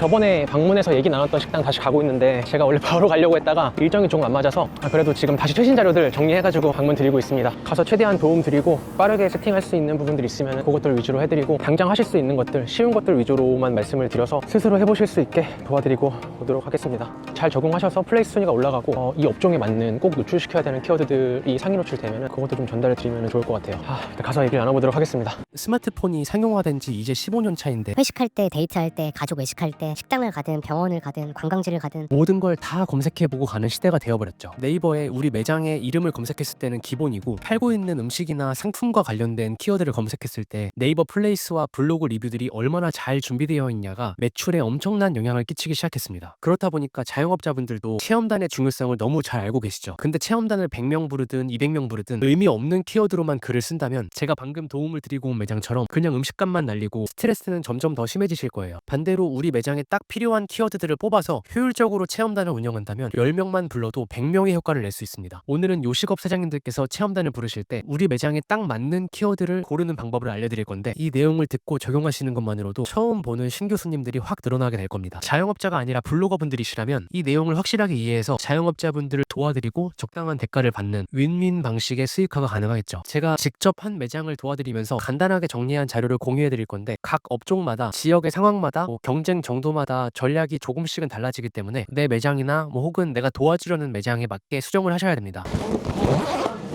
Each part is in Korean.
저번에 방문해서 얘기 나눴던 식당 다시 가고 있는데 제가 원래 바로 가려고 했다가 일정이 조금 안 맞아서 아, 그래도 지금 다시 최신 자료들 정리해가지고 방문 드리고 있습니다. 가서 최대한 도움 드리고 빠르게 세팅할 수 있는 부분들 있으면 그것들 위주로 해드리고 당장 하실 수 있는 것들 쉬운 것들 위주로만 말씀을 드려서 스스로 해보실 수 있게 도와드리고 오도록 하겠습니다. 잘 적응하셔서 플레이스 순위가 올라가고 어, 이 업종에 맞는 꼭 노출시켜야 되는 키워드들이 상위 노출되면 그것도 좀 전달해 드리면 좋을 것 같아요. 아, 일단 가서 얘기를 나눠보도록 하겠습니다. 스마트폰이 상용화된 지 이제 15년 차인데 회식할 때, 데이트할 때, 가족 외식할 때, 식당을 가든 병원을 가든 관광지를 가든 모든 걸 다 검색해보고 가는 시대가 되어버렸죠. 네이버에 우리 매장의 이름을 검색했을 때는 기본이고 팔고 있는 음식이나 상품과 관련된 키워드를 검색했을 때 네이버 플레이스와 블로그 리뷰들이 얼마나 잘 준비되어 있냐가 매출에 엄청난 영향을 끼치기 시작했습니다. 그렇다 보니까 자영업자분들도 체험단의 중요성을 너무 잘 알고 계시죠. 근데 체험단을 100명 부르든 200명 부르든 의미 없는 키워드로만 글을 쓴다면 제가 방금 도움을 드리고 온 매장처럼 그냥 음식값만 날리고 스트레스는 점점 더 심해지실 거예요. 반대로 우리 매장 에 딱 필요한 키워드들을 뽑아서 효율적으로 체험단을 운영한다면 10명만 불러도 100명의 효과를 낼 수 있습니다. 오늘은 요식업 사장님들께서 체험단을 부르실 때 우리 매장에 딱 맞는 키워드를 고르는 방법을 알려드릴 건데 이 내용을 듣고 적용하시는 것만으로도 처음 보는 신규 손님들이 확 늘어나게 될 겁니다. 자영업자가 아니라 블로거분들이시라면 이 내용을 확실하게 이해해서 자영업자분들을 도와드리고 적당한 대가를 받는 윈윈 방식의 수익화가 가능하겠죠. 제가 직접 한 매장을 도와드리면서 간단하게 정리한 자료를 공유해 드릴 건데 각 업종마다 지역의 상황마다 뭐 경쟁 정도 마다 전략이 조금씩은 달라지기 때문에 내 매장이나 뭐 혹은 내가 도와주려는 매장에 맞게 수정을 하셔야 됩니다.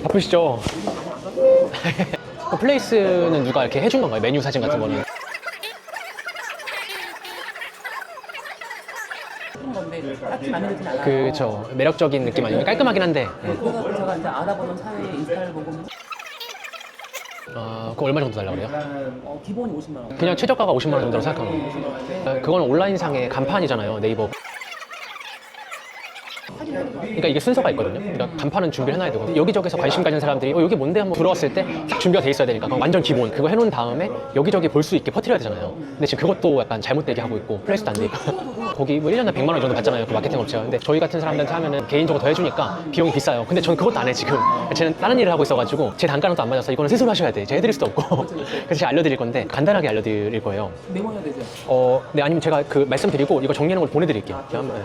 바쁘시죠? 그 플레이스는 누가 이렇게 해준 건가요? 메뉴 사진 같은 거는? 건데 딱히 마음에 들진 않아요. 그쵸 매력적인 느낌 아니에요? 깔끔하긴 한데 네. 그래서 제가 이제 알아보는 사회에 인스타를 보고 어, 그거 얼마 정도 달라고 그래요? 어, 기본이 50만 원. 그냥 최저가가 50만 원 정도로 생각하면 아, 그건 온라인상의 간판이잖아요 네이버 그러니까 이게 순서가 있거든요. 그러니까 간판은 준비를 해놔야 되고 여기저기서 관심 가진 사람들이 어 여기 뭔데 한번 들어왔을 때 딱 준비가 돼 있어야 되니까 그건 완전 기본 그거 해놓은 다음에 여기저기 볼 수 있게 퍼뜨려야 되잖아요. 근데 지금 그것도 약간 잘못되게 하고 있고 플레이스도 안돼 있고 거기 뭐 1년에 100만 원 정도 받잖아요. 그 마케팅 업체가. 근데 저희 같은 사람들한테 하면은 개인적으로 더 해주니까 비용이 비싸요. 근데 저는 그것도 안 해 지금. 쟤는 다른 일을 하고 있어가지고 제 단가랑 또안 맞아서 이거는 스스로 하셔야 돼. 제가 해드릴 수도 없고. 그래서 제가 알려드릴 건데 간단하게 알려드릴 거예요. 메모해야 되죠. 어, 네 아니면 제가 그 말씀드리고 이거 정리하는 걸 보내드릴게요. 한번, 네.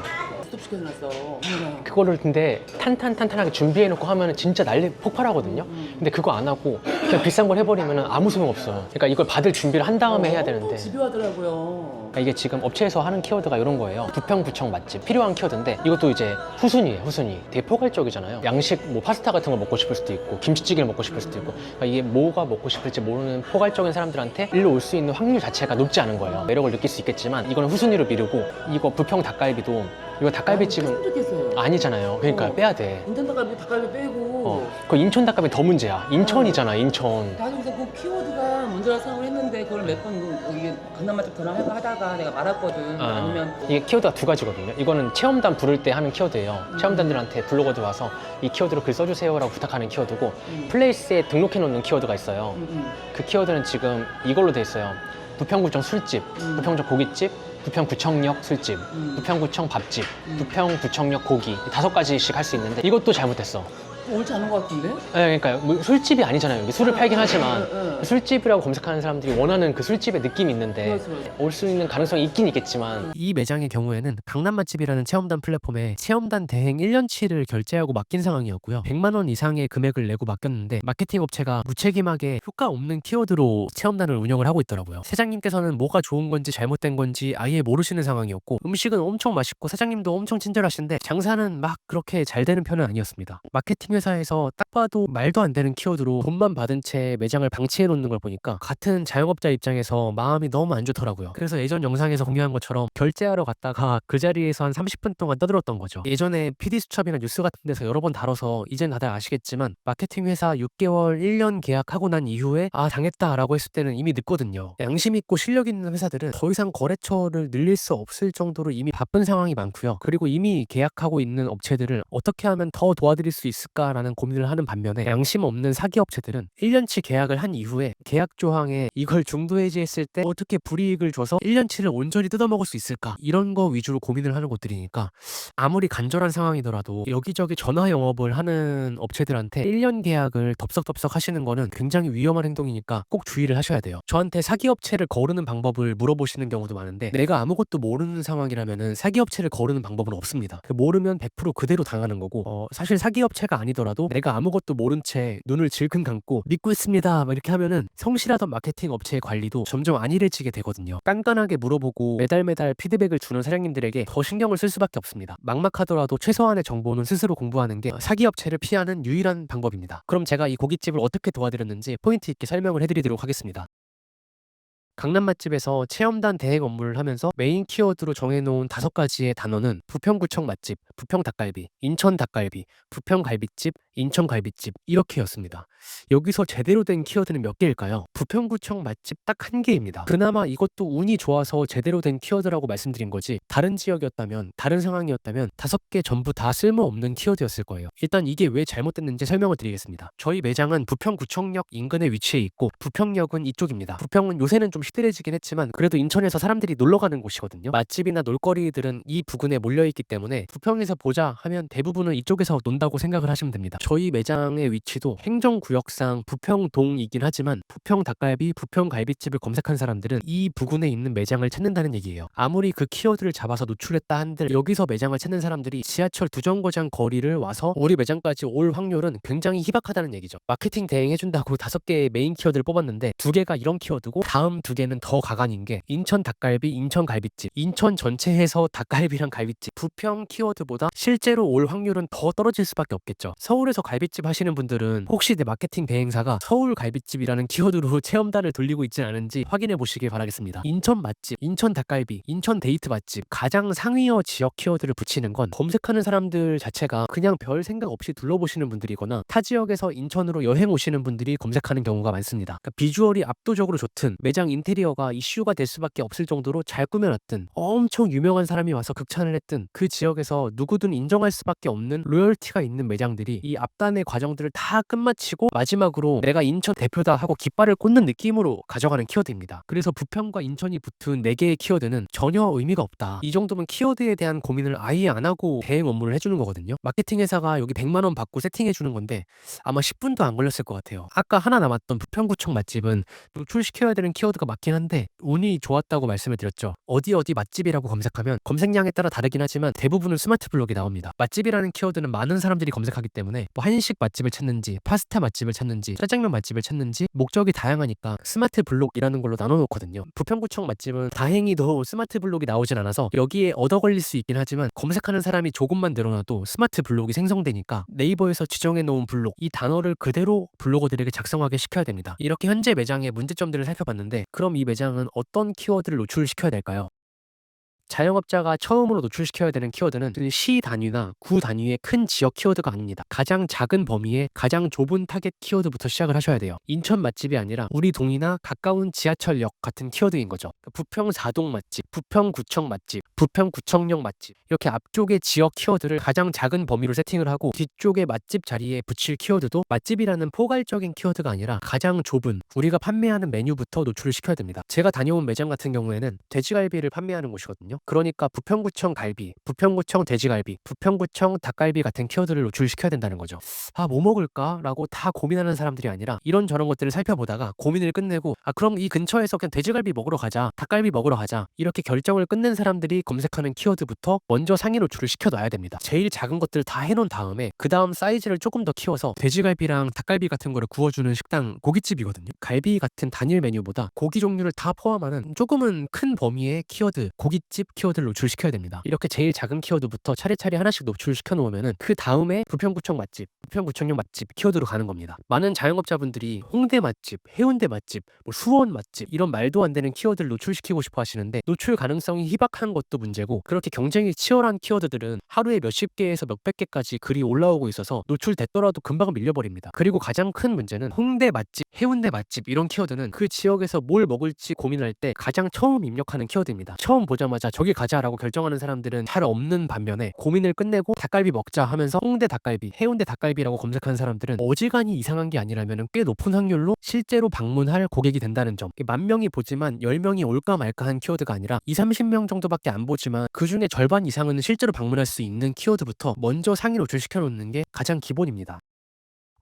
스톱 시켜놨어. 그냥 그거를 근데 탄탄탄탄하게 준비해놓고 하면은 진짜 난리 폭발하거든요. 근데 그거 안 하고 그냥 비싼 걸 해버리면은 아무 소용 없어요. 그러니까 이걸 받을 준비를 한 다음에 해야 되는데 집요하더라고요. 그러니까 이게 지금 업체에서 하는 키워드가 이런 거예요. 부평구청 맛집 필요한 키워드인데 이것도 이제 후순위예요. 후순위. 되게 포괄적이잖아요. 양식 뭐 파스타 같은 걸 먹고 싶을 수도 있고 김치찌개를 먹고 싶을 수도 있고 그러니까 이게 뭐가 먹고 싶을지 모르는 포괄적인 사람들한테 일로 올 수 있는 확률 자체가 높지 않은 거예요. 매력을 느낄 수 있겠지만 이거는 후순위로 미루고 이거 부평 닭갈비도 이거 닭갈비집은 좋겠어요. 아니잖아요. 그러니까 어. 빼야 돼. 인천 닭갈비 닭갈비 빼고. 어. 그 인천 닭갈비 더 문제야. 인천이잖아, 인천. 나도 그래서 그 키워드가 문제라 생각을 했는데 그걸 몇 번 이게 강남 맛집 저랑 해서 하다가 내가 말았거든. 아, 아니면 이게 키워드가 두 가지거든요. 이거는 체험단 부를 때 하는 키워드예요. 체험단들한테 블로거들 와서 이 키워드로 글 써주세요라고 부탁하는 키워드고 음. 플레이스에 등록해 놓는 키워드가 있어요. 음, 음. 그 키워드는 지금 이걸로 돼 있어요. 부평구청 술집, 음. 부평구 고깃집, 부평구청역 술집, 음. 부평구청 밥집, 음. 부평구청역 고기 다섯 가지씩 할 수 있는데 이것도 잘못됐어. 옳지 않은 것 같은데? 네, 그러니까 뭐 술집이 아니잖아요. 여기 술을 팔긴 하지만 응, 응. 술집이라고 검색하는 사람들이 원하는 그 술집의 느낌이 있는데 그렇죠, 그렇죠. 올수 있는 가능성이 있긴 있겠지만 이 매장의 경우에는 강남 맛집이라는 체험단 플랫폼에 체험단 대행 1년치를 결제하고 맡긴 상황이었고요. 100만 원 이상의 금액을 내고 맡겼는데 마케팅 업체가 무책임하게 효과 없는 키워드로 체험단을 운영을 하고 있더라고요. 사장님께서는 뭐가 좋은 건지 잘못된 건지 아예 모르시는 상황이었고 음식은 엄청 맛있고 사장님도 엄청 친절하신데 장사는 막 그렇게 잘 되는 편은 아니었습니다. 마케팅 회사에서 딱 봐도 말도 안 되는 키워드로 돈만 받은 채 매장을 방치해 놓는 걸 보니까 같은 자영업자 입장에서 마음이 너무 안 좋더라고요. 그래서 예전 영상에서 공유한 것처럼 결제하러 갔다가 그 자리에서 한 30분 동안 떠들었던 거죠. 예전에 PD 수첩이나 뉴스 같은 데서 여러 번 다뤄서 이젠 다들 아시겠지만 마케팅 회사 6개월, 1년 계약하고 난 이후에 아 당했다라고 했을 때는 이미 늦거든요. 양심 있고 실력 있는 회사들은 더 이상 거래처를 늘릴 수 없을 정도로 이미 바쁜 상황이 많고요. 그리고 이미 계약하고 있는 업체들을 어떻게 하면 더 도와드릴 수 있을까라는 고민을 하는 하는 반면에 양심 없는 사기 업체들은 1년치 계약을 한 이후에 계약 조항에 이걸 중도 해지했을 때 어떻게 불이익을 줘서 1년치를 온전히 뜯어먹을 수 있을까 이런 거 위주로 고민을 하는 곳들이니까 아무리 간절한 상황이더라도 여기저기 전화 영업을 하는 업체들한테 1년 계약을 덥석덥석 하시는 거는 굉장히 위험한 행동이니까 꼭 주의를 하셔야 돼요. 저한테 사기 업체를 거르는 방법을 물어보시는 경우도 많은데 내가 아무것도 모르는 상황이라면은 사기 업체를 거르는 방법은 없습니다. 그 모르면 100% 그대로 당하는 거고 어, 사실 사기 업체가 아니더라도 내가 아무것도 모른 채 눈을 질끈 감고 믿고 있습니다 막 이렇게 하면은 성실하던 마케팅 업체의 관리도 점점 안일해지게 되거든요. 깐깐하게 물어보고 매달 매달 피드백을 주는 사장님들에게 더 신경을 쓸 수밖에 없습니다. 막막하더라도 최소한의 정보는 스스로 공부하는 게 사기 업체를 피하는 유일한 방법입니다. 그럼 제가 이 고깃집을 어떻게 도와드렸는지 포인트 있게 설명을 해드리도록 하겠습니다. 강남 맛집에서 체험단 대행 업무를 하면서 메인 키워드로 정해놓은 다섯 가지의 단어는 부평구청 맛집, 부평 닭갈비, 인천 닭갈비, 부평 갈비집, 인천 갈비집 이렇게였습니다. 여기서 제대로 된 키워드는 몇 개일까요? 부평구청 맛집 딱 한 개입니다. 그나마 이것도 운이 좋아서 제대로 된 키워드라고 말씀드린 거지 다른 지역이었다면 다른 상황이었다면 다섯 개 전부 다 쓸모없는 키워드였을 거예요. 일단 이게 왜 잘못됐는지 설명을 드리겠습니다. 저희 매장은 부평구청역 인근에 위치해 있고 부평역은 이쪽입니다. 부평은 요새는 좀 시들해지긴 했지만 그래도 인천에서 사람들이 놀러 가는 곳이거든요. 맛집이나 놀거리들은 이 부근에 몰려 있기 때문에 부평에서 보자 하면 대부분은 이쪽에서 논다고 생각을 하시면 됩니다. 저희 매장의 위치도 행정구역상 부평동이긴 하지만 부평 닭갈비, 부평 갈비집을 검색한 사람들은 이 부근에 있는 매장을 찾는다는 얘기예요. 아무리 그 키워드를 잡아서 노출했다 한들 여기서 매장을 찾는 사람들이 지하철 두 정거장 거리를 와서 우리 매장까지 올 확률은 굉장히 희박하다는 얘기죠. 마케팅 대행해준다고 다섯 개의 메인 키워드를 뽑았는데 두 개가 이런 키워드고 다음 두 개는 더 가관인 게 인천 닭갈비, 인천 갈비집, 인천 전체에서 닭갈비랑 갈비집, 부평 키워드보다 실제로 올 확률은 더 떨어질 수밖에 없겠죠. 서울에서 갈비집 하시는 분들은 혹시 내 마케팅 대행사가 서울 갈비집이라는 키워드로 체험단을 돌리고 있진 않은지 확인해 보시길 바라겠습니다. 인천 맛집, 인천 닭갈비, 인천 데이트 맛집 가장 상위어 지역 키워드를 붙이는 건 검색하는 사람들 자체가 그냥 별 생각 없이 둘러보시는 분들이거나 타 지역에서 인천으로 여행 오시는 분들이 검색하는 경우가 많습니다. 그러니까 비주얼이 압도적으로 좋든 매장 인테리어가 이슈가 될 수밖에 없을 정도로 잘 꾸며놨든 엄청 유명한 사람이 와서 극찬을 했든 그 지역에서 누구 든 인정할 수밖에 없는 로열티가 있는 매장들이 이 앞단의 과정들을 다 끝마치고 마지막으로 내가 인천 대표다 하고 깃발을 꽂는 느낌으로 가져가는 키워드입니다. 그래서 부평과 인천이 붙은 4개의 키워드는 전혀 의미가 없다. 이 정도면 키워드에 대한 고민을 아예 안 하고 대행 업무를 해주는 거거든요. 마케팅 회사가 여기 100만 원 받고 세팅해 주는 건데 아마 10분도 안 걸렸을 것 같아요. 아까 하나 남았던 부평구청 맛집은 노출시켜야 되는 키워드가 맞긴 한데 운이 좋았다고 말씀을 드렸죠. 어디 어디 맛집이라고 검색하면 검색량에 따라 다르긴 하지만 대부분은 스마트 블록이 나옵니다. 맛집이라는 키워드는 많은 사람들이 검색하기 때문에 뭐 한식 맛집을 찾는지 파스타 맛집을 찾는지 짜장면 맛집을 찾는지 목적이 다양하니까 스마트 블록이라는 걸로 나눠놓거든요. 부평구청 맛집은 다행히도 스마트 블록이 나오진 않아서 여기에 얻어 걸릴 수 있긴 하지만 검색하는 사람이 조금만 늘어나도 스마트 블록이 생성되니까 네이버에서 지정해 놓은 블록 이 단어를 그대로 블로거들에게 작성하게 시켜야 됩니다. 이렇게 현재 매장의 문제점들을 살펴봤는데 그럼 이 매장은 어떤 키워드를 노출시켜야 될까요? 자영업자가 처음으로 노출시켜야 되는 키워드는 시 단위나 구 단위의 큰 지역 키워드가 아닙니다. 가장 작은 범위의 가장 좁은 타겟 키워드부터 시작을 하셔야 돼요. 인천 맛집이 아니라 우리 동이나 가까운 지하철역 같은 키워드인 거죠. 그러니까 부평 사동 맛집, 부평 구청 맛집, 부평 구청역 맛집 이렇게 앞쪽의 지역 키워드를 가장 작은 범위로 세팅을 하고 뒤쪽의 맛집 자리에 붙일 키워드도 맛집이라는 포괄적인 키워드가 아니라 가장 좁은 우리가 판매하는 메뉴부터 노출을 시켜야 됩니다. 제가 다녀온 매장 같은 경우에는 돼지갈비를 판매하는 곳이거든요. 그러니까 부평구청 갈비, 부평구청 돼지갈비, 부평구청 닭갈비 같은 키워드를 노출시켜야 된다는 거죠. 아, 뭐 먹을까 라고 다 고민하는 사람들이 아니라 이런 저런 것들을 살펴보다가 고민을 끝내고 아, 그럼 이 근처에서 그냥 돼지갈비 먹으러 가자, 닭갈비 먹으러 가자 이렇게 결정을 끝낸 사람들이 검색하는 키워드부터 먼저 상위 노출을 시켜놔야 됩니다. 제일 작은 것들 다 해놓은 다음에 그 다음 사이즈를 조금 더 키워서 돼지갈비랑 닭갈비 같은 거를 구워주는 식당 고깃집이거든요. 갈비 같은 단일 메뉴보다 고기 종류를 다 포함하는 조금은 큰 범위의 키워드 고깃집 키워드를 노출시켜야 됩니다. 이렇게 제일 작은 키워드부터 차례차례 하나씩 노출시켜 놓으면은 그 다음에 부평구청 맛집, 부평구청역 맛집 키워드로 가는 겁니다. 많은 자영업자분들이 홍대 맛집, 해운대 맛집, 뭐 수원 맛집 이런 말도 안 되는 키워드를 노출시키고 싶어 하시는데 노출 가능성이 희박한 것도 문제고 그렇게 경쟁이 치열한 키워드들은 하루에 몇십 개에서 몇백 개까지 글이 올라오고 있어서 노출됐더라도 금방 밀려버립니다. 그리고 가장 큰 문제는 홍대 맛집, 해운대 맛집 이런 키워드는 그 지역에서 뭘 먹을지 고민할 때 가장 처음 입력하는 키워드입니다. 처음 보자마자 저기 가자라고 결정하는 사람들은 잘 없는 반면에 고민을 끝내고 닭갈비 먹자 하면서 홍대 닭갈비, 해운대 닭갈비라고 검색한 사람들은 어지간히 이상한 게 아니라면 꽤 높은 확률로 실제로 방문할 고객이 된다는 점. 만 명이 보지만 10명이 올까 말까 한 키워드가 아니라 2, 30명 정도밖에 안 보지만 그 중에 절반 이상은 실제로 방문할 수 있는 키워드부터 먼저 상위 노출시켜 놓는 게 가장 기본입니다.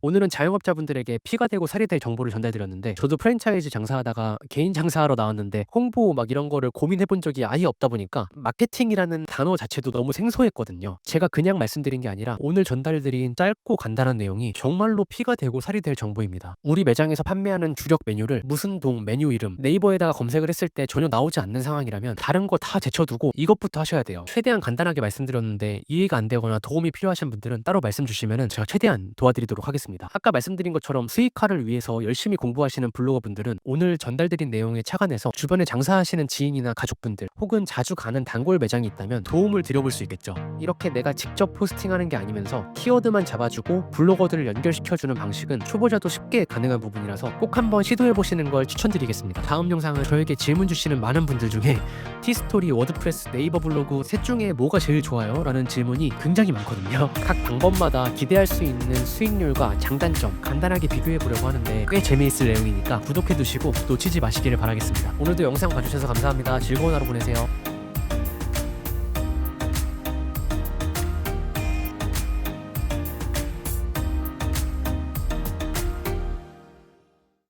오늘은 자영업자분들에게 피가 되고 살이 될 정보를 전달드렸는데 저도 프랜차이즈 장사하다가 개인 장사하러 나왔는데 홍보 막 이런 거를 고민해 본 적이 아예 없다 보니까 마케팅이라는 단어 자체도 너무 생소했거든요. 제가 그냥 말씀드린 게 아니라 오늘 전달드린 짧고 간단한 내용이 정말로 피가 되고 살이 될 정보입니다. 우리 매장에서 판매하는 주력 메뉴를 무슨 동 메뉴 이름 네이버에다가 검색을 했을 때 전혀 나오지 않는 상황이라면 다른 거 다 제쳐두고 이것부터 하셔야 돼요. 최대한 간단하게 말씀드렸는데 이해가 안 되거나 도움이 필요하신 분들은 따로 말씀 주시면 제가 최대한 도와드리도록 하겠 습니다. 아까 말씀드린 것처럼 수익화를 위해서 열심히 공부하시는 블로거 분들은 오늘 전달드린 내용에 착안해서 주변에 장사하시는 지인이나 가족분들 혹은 자주 가는 단골 매장이 있다면 도움을 드려볼 수 있겠죠. 이렇게 내가 직접 포스팅하는 게 아니면서 키워드만 잡아주고 블로거들을 연결시켜주는 방식은 초보자도 쉽게 가능한 부분이라서 꼭 한번 시도해 보시는 걸 추천드리겠습니다. 다음 영상은 저에게 질문 주시는 많은 분들 중에 티스토리, 워드프레스, 네이버 블로그 셋 중에 뭐가 제일 좋아요? 라는 질문이 굉장히 많거든요. 각 방법마다 기대할 수 있는 수익률과 장단점 간단하게 비교해 보려고 하는데 꽤 재미있을 내용이니까 구독해 두시고 놓치지 마시기를 바라겠습니다. 오늘도 영상 봐주셔서 감사합니다. 즐거운 하루 보내세요.